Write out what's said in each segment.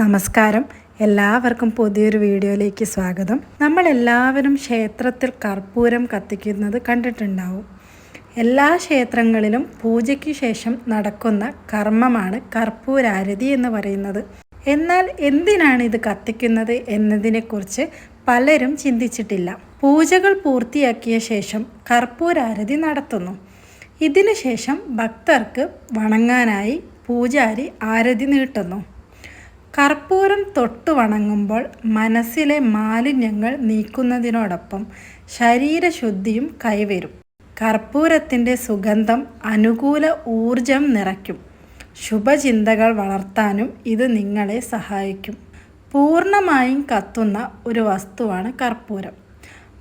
നമസ്കാരം. എല്ലാവർക്കും പുതിയൊരു വീഡിയോയിലേക്ക് സ്വാഗതം. നമ്മൾ എല്ലാവരും ക്ഷേത്രത്തിൽ കർപ്പൂരം കത്തിക്കുന്നത് കണ്ടിട്ടുണ്ടാവും. എല്ലാ ക്ഷേത്രങ്ങളിലും പൂജയ്ക്ക് ശേഷം നടക്കുന്ന കർമ്മമാണ് കർപ്പൂരാരതി എന്ന് പറയുന്നത്. എന്നാൽ എന്തിനാണ് ഇത് കത്തിക്കുന്നത് എന്നതിനെക്കുറിച്ച് പലരും ചിന്തിച്ചിട്ടില്ല. പൂജകൾ പൂർത്തിയാക്കിയ ശേഷം കർപ്പൂരാരതി നടത്തുന്നു. ഇതിനുശേഷം ഭക്തർക്ക് വണങ്ങാനായി പൂജാരി ആരതി നീട്ടുന്നു. കർപ്പൂരം തൊട്ടു വണങ്ങുമ്പോൾ മനസ്സിലെ മാലിന്യങ്ങൾ നീക്കുന്നതിനോടൊപ്പം ശരീരശുദ്ധിയും കൈവരും. കർപ്പൂരത്തിന്റെ സുഗന്ധം അനുകൂല ഊർജം നിറയ്ക്കും. ശുഭചിന്തകൾ വളർത്താനും ഇത് നിങ്ങളെ സഹായിക്കും. പൂർണമായും കത്തുന്ന ഒരു വസ്തുവാണ് കർപ്പൂരം.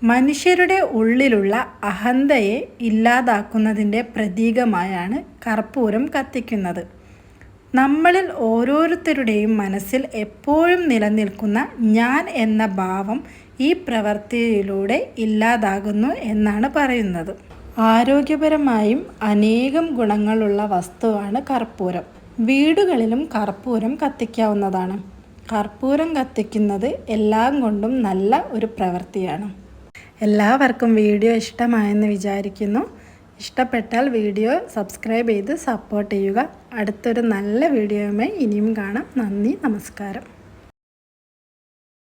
മനുഷ്യരുടെ ഉള്ളിലുള്ള അഹന്തയെ ഇല്ലാതാക്കുന്നതിന്റെ പ്രതീകമായാണ് കർപ്പൂരം കത്തിക്കുന്നത്. നമ്മളിൽ ഓരോരുത്തരുടെയും മനസ്സിൽ എപ്പോഴും നിലനിൽക്കുന്ന ഞാൻ എന്ന ഭാവം ഈ പ്രവൃത്തിയിലൂടെ ഇല്ലാതാകുന്നു എന്നാണ് പറയുന്നത്. ആരോഗ്യപരമായും അനേകം ഗുണങ്ങളുള്ള വസ്തുവാണ് കർപ്പൂരം. വീടുകളിലും കർപ്പൂരം കത്തിക്കാവുന്നതാണ്. കർപ്പൂരം കത്തിക്കുന്നത് എല്ലാം കൊണ്ടും നല്ല ഒരു പ്രവൃത്തിയാണ് എല്ലാവർക്കും വീഡിയോ ഇഷ്ടമായെന്ന് വിചാരിക്കുന്നു. ഇഷ്ടപ്പെട്ടാൽ വീഡിയോ സബ്സ്ക്രൈബ് ചെയ്ത് സപ്പോർട്ട് ചെയ്യുക. അടുത്തൊരു നല്ല വീഡിയോയുമായി ഇനിയും കാണാം. നന്ദി നമസ്കാരം.